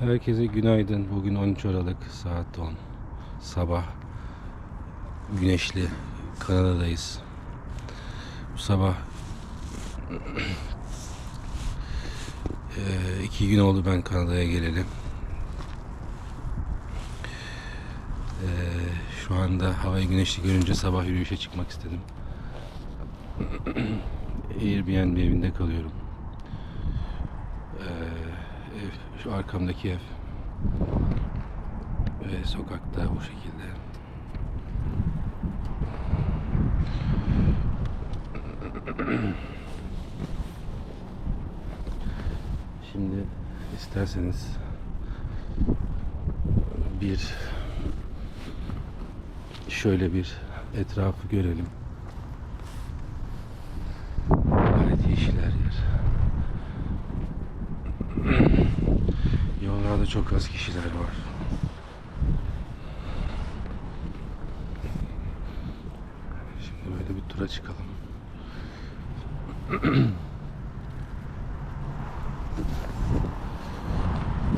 Herkese günaydın. Bugün 13 Aralık saat 10. Sabah. Güneşli. Kanada'dayız. Bu sabah eee, iki gün oldu ben Kanada'ya geleli. Eee, şu anda havayı güneşli görünce sabah yürüyüşe çıkmak istedim. Airbnb evinde kalıyorum. Ev, şu arkamdaki ev ve sokakta bu şekilde. Şimdi isterseniz bir şöyle bir etrafı görelim. Gayet yeşil her yer. Yollarda çok az kişiler var. Şimdi böyle bir tura çıkalım.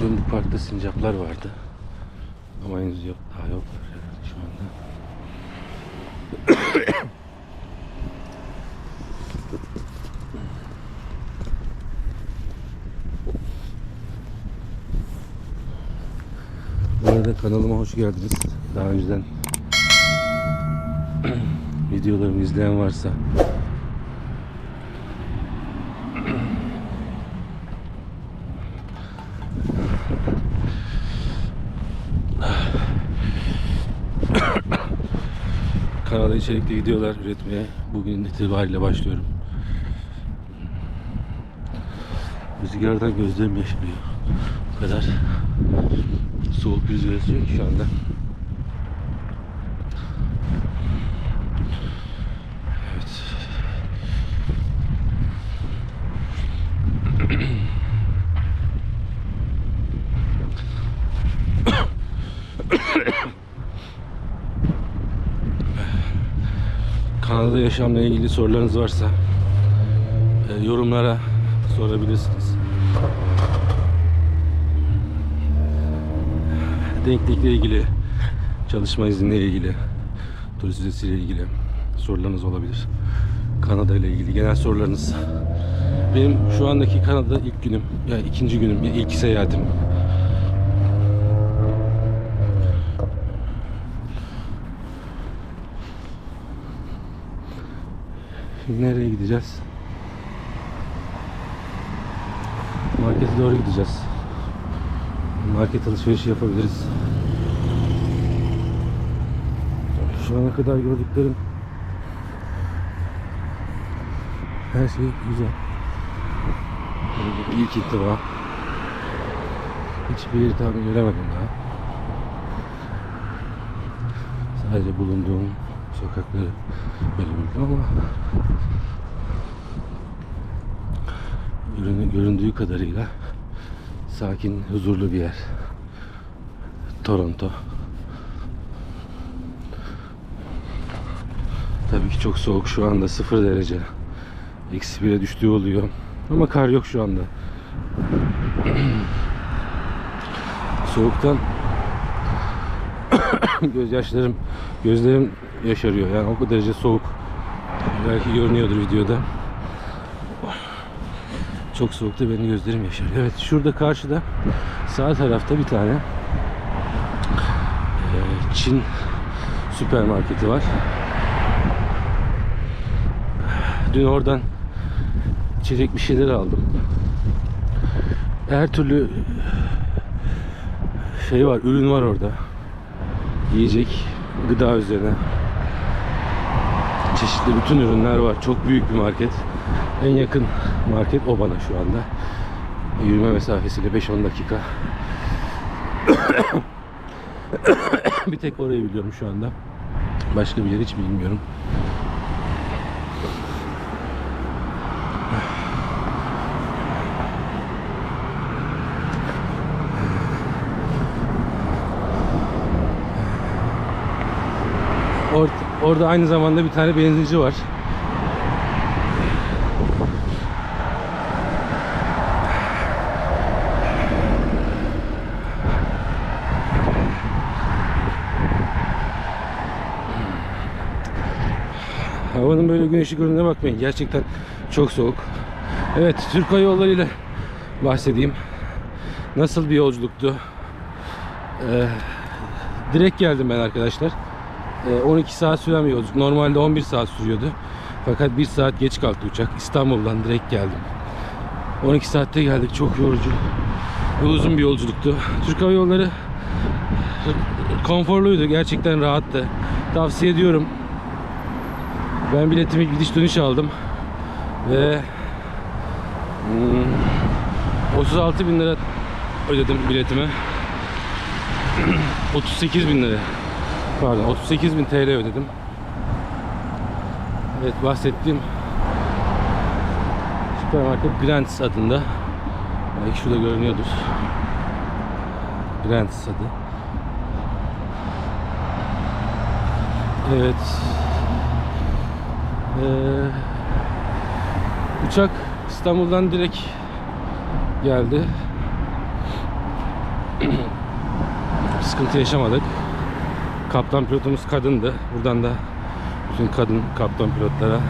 Dün bu parkta sincaplar vardı. Ama henüz yok, daha yoklar herhalde şu anda. Bu arada kanalıma hoş geldiniz. Daha önceden videolarımı izleyen varsa kanalda içerikli videolar üretmeye bugün itibariyle başlıyorum. Rüzgardan gözlerim yaşarıyor. O kadar soğuk bir rüzgar esiyor ki şu anda. Evet. Kanada yaşamla ilgili sorularınız varsa e, yorumlara sorabilirsiniz. Denklikle ilgili, çalışma izniyle ilgili, turist vizesiyle ilgili sorularınız olabilir. Kanada ile ilgili genel sorularınız. Benim şu andaki Kanada ilk günüm, yani ikinci günüm, ya ilk seyahatim. Nereye gideceğiz? Markete doğru gideceğiz. Market alışverişi yapabiliriz. Şu ana kadar gördüklerim her şey güzel. İlk intiba. Hiçbir yeri tam göremedim daha. Sadece bulunduğum sokakları görebildim ama göründüğü, göründüğü kadarıyla sakin, huzurlu bir yer. Toronto. Tabii ki çok soğuk şu anda 0 derece. Eksi 1'e düştüğü oluyor. Ama kar yok şu anda. Soğuktan gözyaşlarım, gözlerim yaşarıyor. Yani o derece soğuk. Belki görünüyordur videoda. Çok soğukta benim gözlerim yaşarıyor. Evet şurada karşıda sağ tarafta bir tane eee, Çin süpermarketi var. Dün oradan içecek bir şeyler aldım. Her türlü şey var, ürün var orada. Yiyecek, gıda üzerine. Çeşitli bütün ürünler var. Çok büyük bir market. En yakın market o bana şu anda. Yürüme mesafesiyle 5-10 dakika. bir tek orayı biliyorum şu anda. Başka bir yer hiç bilmiyorum. Or- orada aynı zamanda bir tane benzinci var. Havanın böyle güneşli görününe bakmayın. Gerçekten çok soğuk. Evet, Türk Hava Yolları ile bahsedeyim. Nasıl bir yolculuktu? Ee, direkt geldim ben arkadaşlar. Ee, 12 saat süren bir yolculuk. Normalde 11 saat sürüyordu. Fakat 1 saat geç kalktı uçak. İstanbul'dan direkt geldim. 12 saatte geldik. Çok yorucu. Ve uzun bir yolculuktu. Türk Hava Yolları konforluydu. Gerçekten rahattı. Tavsiye ediyorum. Ben biletimi gidiş dönüş aldım. Ve hmm, 36 bin lira ödedim biletime. 38 bin lira. Pardon 38 bin TL ödedim. Evet bahsettiğim süpermarket Grants adında. Belki şurada görünüyordur. Grants adı. Evet. Ee, uçak İstanbul'dan direkt geldi. Sıkıntı yaşamadık. Kaptan pilotumuz kadındı. Buradan da bütün kadın kaptan pilotlara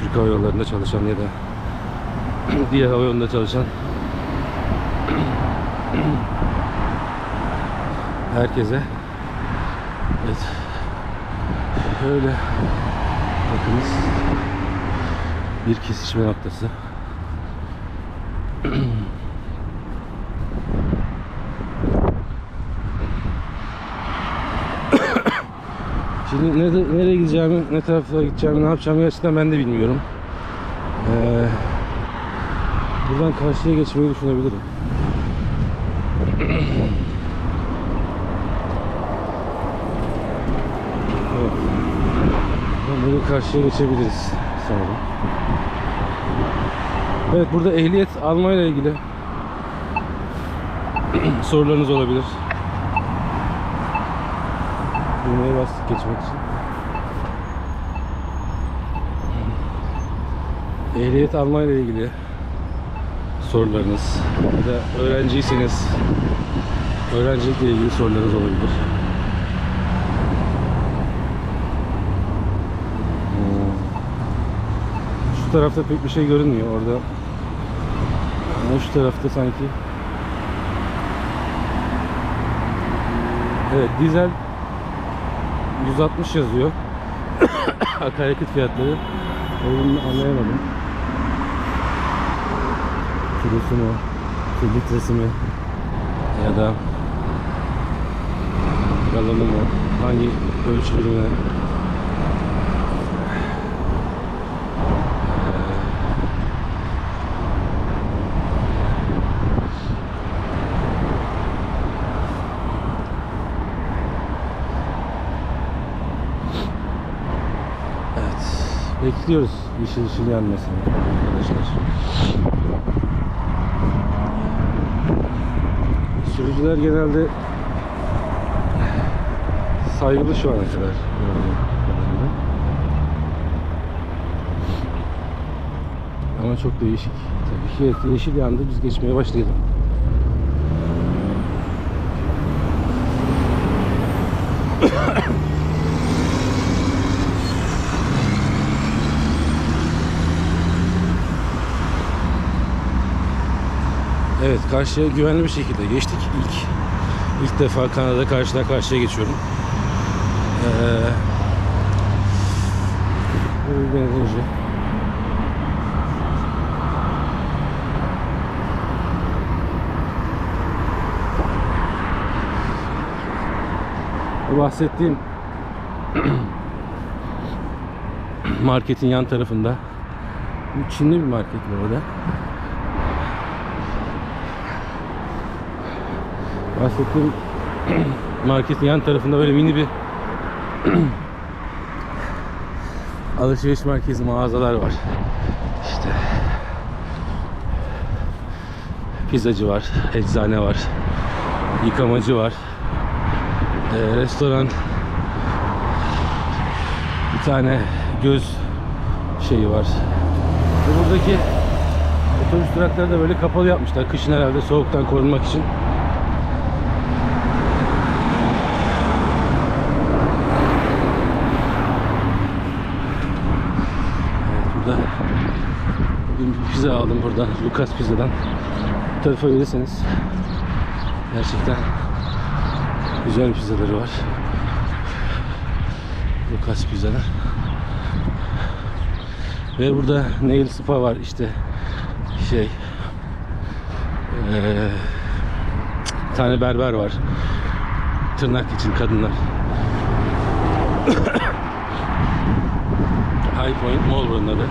Türk Hava Yolları'nda çalışan ya da diğer hava yolunda çalışan herkese evet Öyle bakınız bir kesişme noktası. Şimdi ne, nereye gideceğimi, ne tarafa gideceğimi, ne yapacağımı gerçekten ben de bilmiyorum. Ee, buradan karşıya geçmeyi düşünebilirim. Evet. Buradan karşıya geçebiliriz sanırım. Evet burada ehliyet almayla ilgili sorularınız olabilir. Düğmeye bastık geçmek için. Ehliyet almayla ilgili sorularınız ya da öğrenciyseniz öğrencilikle ilgili sorularınız olabilir. Şu tarafta pek bir şey görünmüyor orada. Ama şu tarafta sanki. Evet dizel 160 yazıyor. Akaryakıt fiyatları. Onu anlayamadım. Kilosu mu? Litresi mi? Ya da galonu mu? Hangi ölçü? Evet. Bekliyoruz yeşil ışıl yanmasını arkadaşlar. Sürücüler genelde saygılı şu ana kadar. Ama çok değişik. Tabii ki yeşil yandı biz geçmeye başlayalım. Evet karşıya güvenli bir şekilde geçtik. İlk ilk defa Kanada karşıdan karşıya geçiyorum. Ee, bu benzinci. Bu bahsettiğim marketin yan tarafında Çinli bir market bu arada. Bahsettiğim marketin yan tarafında böyle mini bir alışveriş merkezi mağazalar var. İşte pizzacı var, eczane var, yıkamacı var, ee, restoran, bir tane göz şeyi var. Buradaki otobüs durakları da böyle kapalı yapmışlar. Kışın herhalde soğuktan korunmak için. Pizza aldım buradan. Lucas Pizza'dan. Bu tarafa gelirseniz gerçekten güzel pizzaları var. Lucas Pizza'da. Ve burada nail spa var işte şey bir tane berber var. Tırnak için kadınlar. High Point Mall buranın adı.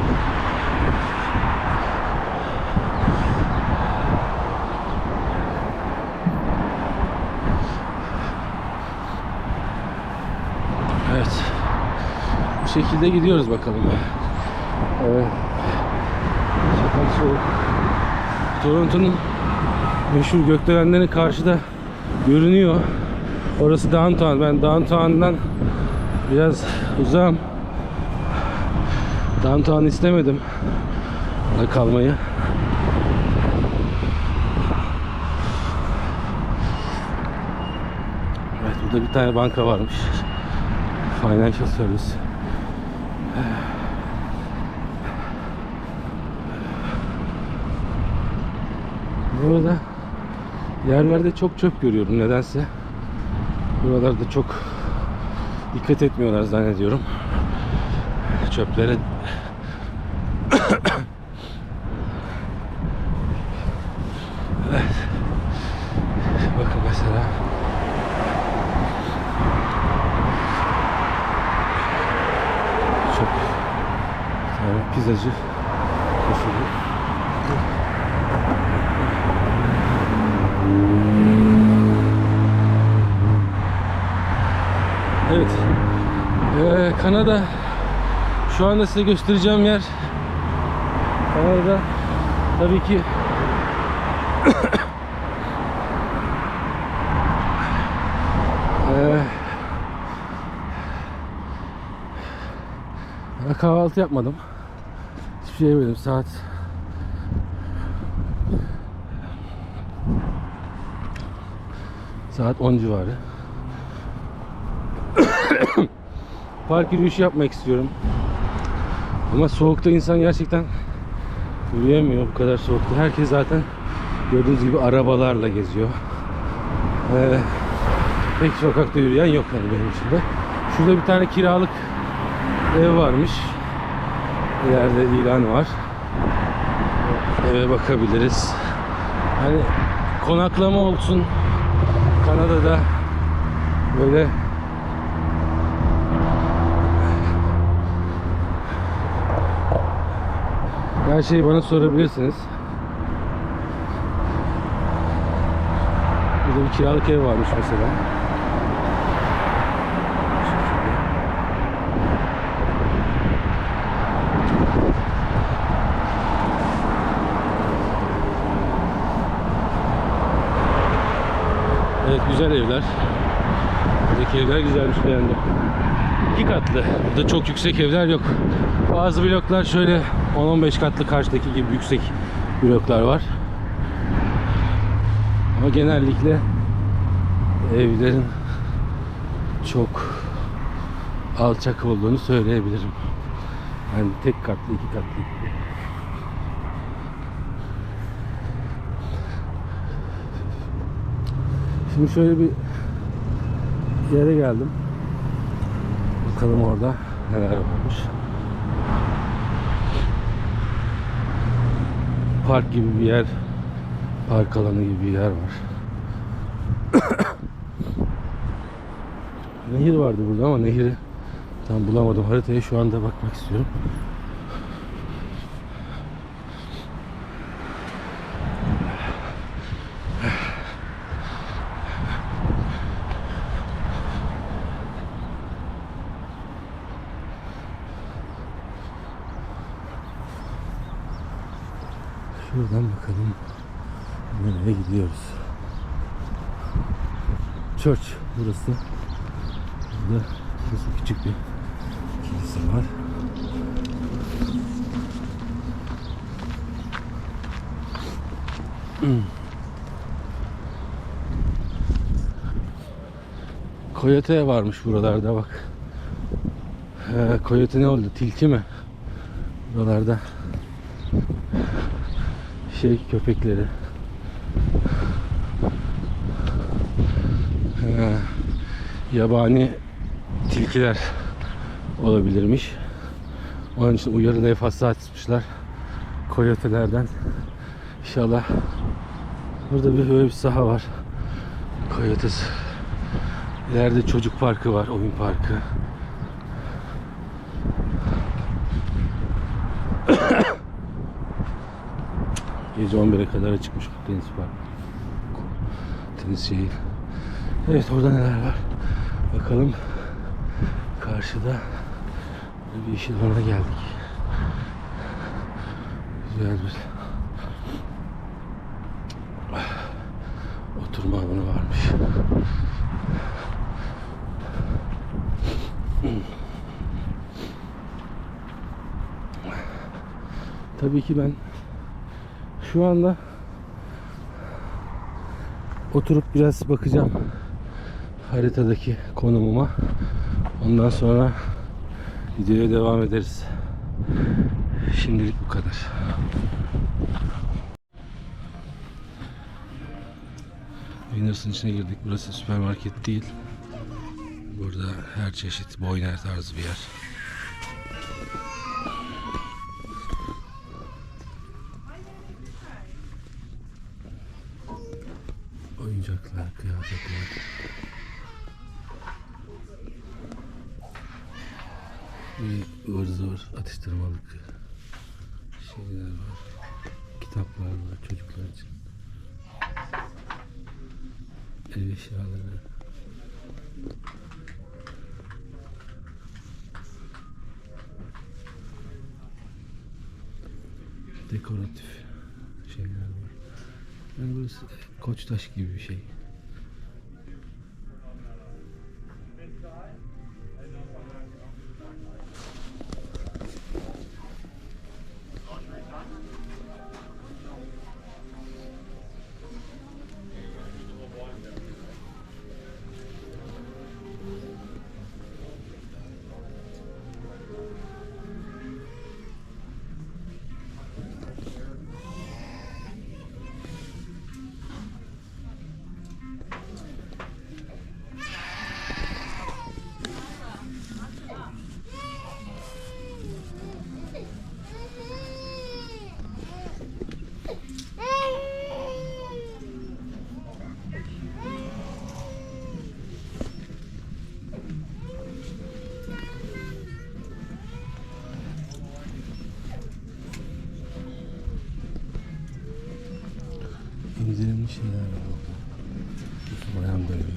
Evet. Bu şekilde gidiyoruz bakalım. Evet. Toronto'nun meşhur gökdelenleri karşıda görünüyor. Orası downtown. Ben downtown'dan biraz uzağım. Downtown istemedim. Burada kalmayı. Evet burada bir tane banka varmış. Financial Service. Burada yerlerde çok çöp görüyorum nedense. Buralarda çok dikkat etmiyorlar zannediyorum. Çöplere evet. Bakın mesela çok pizzacı koşulu. Evet. Ee, Kanada şu anda size göstereceğim yer Kanada'da tabii ki Ee, kahvaltı yapmadım. Şey yemedim. Saat Saat 10 civarı. Park yürüyüşü yapmak istiyorum. Ama soğukta insan gerçekten yürüyemiyor bu kadar soğukta. Herkes zaten gördüğünüz gibi arabalarla geziyor. Ee, pek sokakta yürüyen yok yani benim içinde. Şurada bir tane kiralık ev varmış. İleride ilan var. Eve bakabiliriz. Hani konaklama olsun. Kanada'da böyle her şeyi bana sorabilirsiniz. Burada bir kiralık ev varmış mesela. Evet güzel evler. Buradaki evler güzelmiş beğendim. İki katlı. Burada çok yüksek evler yok. Bazı bloklar şöyle 10-15 katlı karşıdaki gibi yüksek bloklar var. Ama genellikle evlerin çok alçak olduğunu söyleyebilirim. Yani tek katlı, iki katlı gibi. Şimdi şöyle bir yere geldim. Bakalım orada neler varmış. Park gibi bir yer, park alanı gibi bir yer var. Nehir vardı burada ama nehri tam bulamadım. Haritaya şu anda bakmak istiyorum. Şuradan bakalım nereye gidiyoruz. Church burası. Burada burası küçük bir kilise var. Koyote varmış buralarda bak. Ee, ne oldu? Tilki mi? Buralarda şey köpekleri. Yabani tilkiler olabilirmiş. Onun için uyarı levhası açmışlar. Koyotelerden. İnşallah burada bir böyle bir saha var. Koyotes. İleride çocuk parkı var, oyun parkı. Gece 11'e kadar açıkmış tenis parkı. Tenis şeyi. Evet orada neler var? Bakalım. Karşıda bir yeşil alana geldik. Güzel bir oturma alanı varmış. Tabii ki ben şu anda oturup biraz bakacağım haritadaki konumuma. Ondan sonra videoya devam ederiz. Şimdilik bu kadar. Winners'ın içine girdik. Burası süpermarket değil. Burada her çeşit boyner tarzı bir yer. Atıştırmalık şeyler var. Kitaplar var çocuklar için. Ev eşyaları. Dekoratif şeyler var. Yani burası Koçtaş gibi bir şey. Şeyler var burada. Falan. Çok.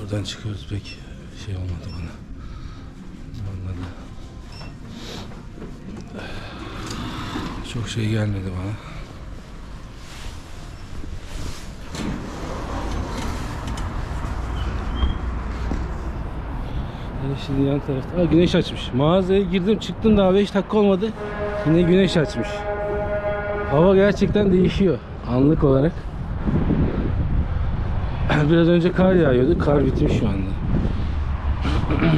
Buradan çıkıyoruz pek şey olmadı bana. Çok şey gelmedi bana. Şimdi yan tarafta. Aa, güneş açmış. Mağazaya girdim çıktım daha 5 dakika olmadı. Yine güneş açmış. Hava gerçekten değişiyor anlık olarak. Biraz önce kar yağıyordu. Kar bitmiş şu anda.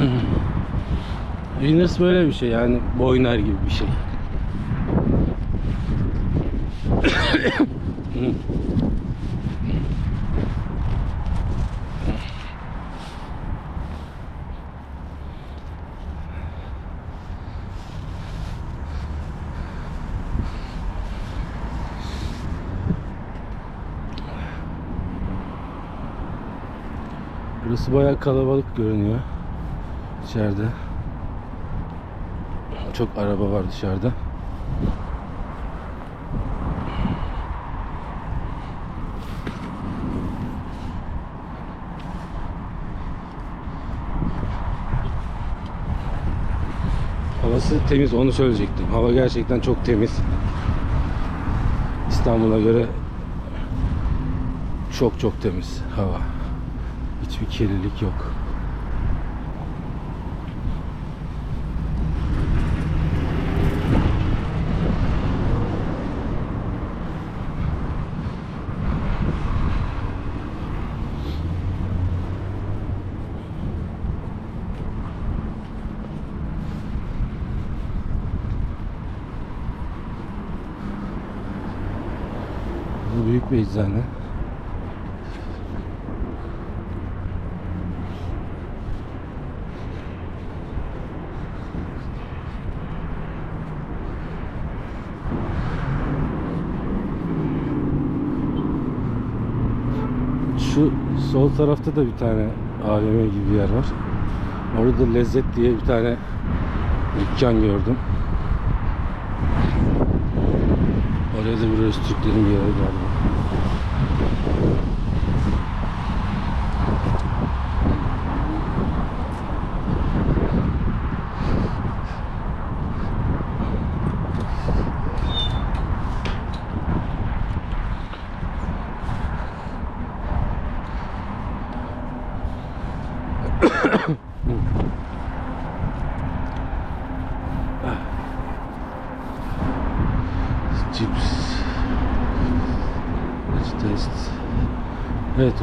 Winners böyle bir şey yani boynar gibi bir şey. Burası bayağı kalabalık görünüyor. İçeride. Çok araba var dışarıda. Havası temiz onu söyleyecektim. Hava gerçekten çok temiz. İstanbul'a göre çok çok temiz hava. Hiçbir kirlilik yok. Bu büyük bir eczane. Şu sol tarafta da bir tane AVM gibi bir yer var. Orada da Lezzet diye bir tane dükkan gördüm. Oraya da biraz Türklerin bir yeri galiba.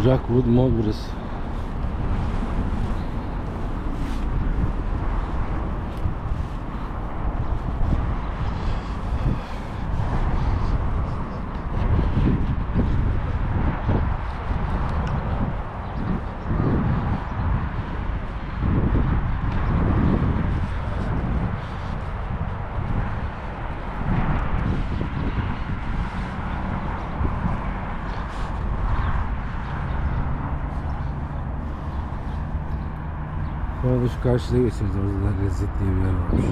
Rockwood Mall burası. Karşıda geçeceğiz. Orada da lezzet diye bir yer varmış.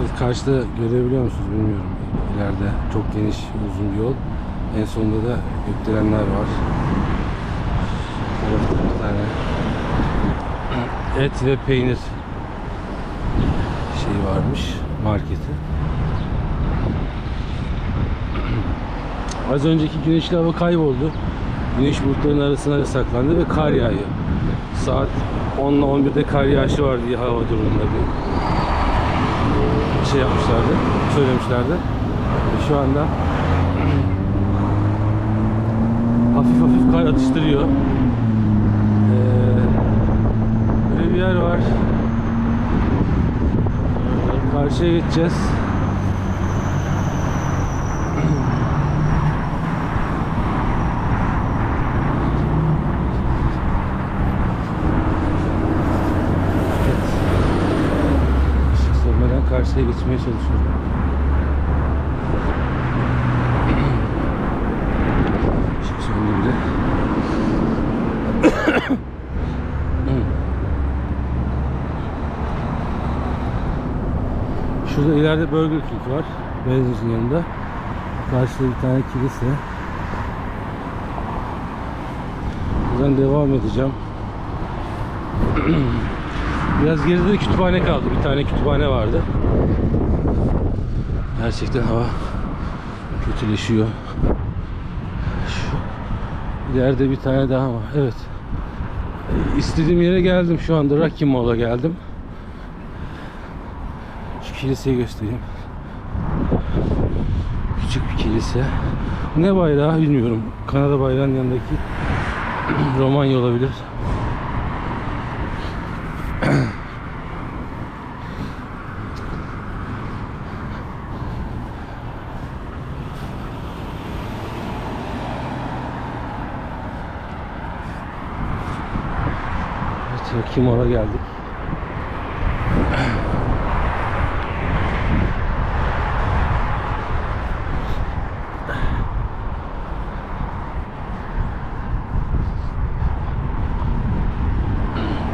Evet, karşıda görebiliyor musunuz bilmiyorum. İleride çok geniş uzun bir yol. En sonunda da gökdelenler var. Şu bir tane et ve peynir şey varmış marketi. Az önceki güneşli hava kayboldu. Güneş bulutların arasına saklandı ve kar yağıyor. Saat 10 ile 11'de kar yağışı var diye hava durumunda bir şey yapmışlardı, söylemişlerdi. Şu anda hafif hafif kar atıştırıyor. Ee, böyle bir yer var. Karşıya geçeceğiz. Işık sönmeden karşıya geçmeye çalışıyorum. Işık söndü bile. Şurada ileride Burger King var. Benzin'in yanında. Karşıda bir tane kilise. Buradan devam edeceğim. Biraz geride de kütüphane kaldı. Bir tane kütüphane vardı. Gerçekten hava kötüleşiyor. Şu ileride bir tane daha var. Evet. İstediğim yere geldim şu anda. Rocky Mall'a geldim. Şu kiliseyi göstereyim. Küçük bir kilise. Ne bayrağı bilmiyorum. Kanada bayrağının yanındaki Romanya olabilir. Mall'a geldik.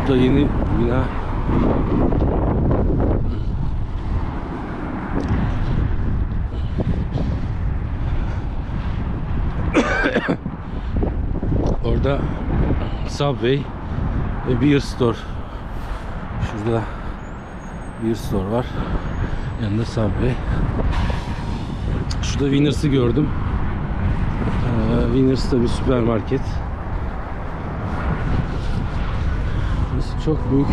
Da yeni bina. Orada Subway ve Beer Store. Şurada Beer Store var. Yanında Subway. Şurada Winners'ı gördüm. Ee, Winners da bir süpermarket. Burası çok büyük.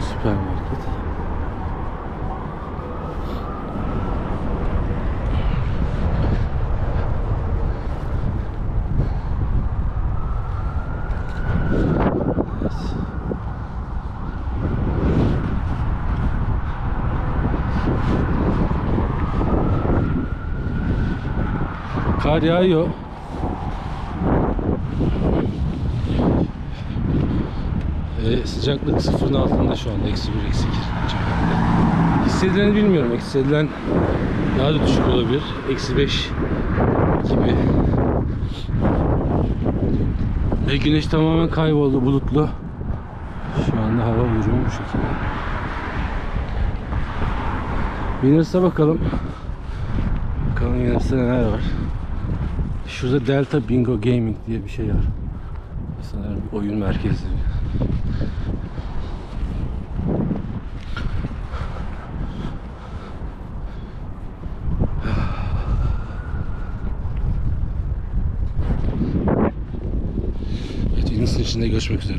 Süpermarket. Kar yağıyor. E, sıcaklık sıfırın altında şu anda. Eksi bir, eksi iki civarında. Hissedileni bilmiyorum. Hissedilen daha da düşük olabilir. Eksi beş gibi. Ve güneş tamamen kayboldu bulutlu. Şu anda hava durumu bu şekilde. Winners'a bakalım. Bakalım Winners'ta neler var. Şurada Delta Bingo Gaming diye bir şey var. Sanırım oyun merkezi. Evet, Winners'ın içinde görüşmek üzere.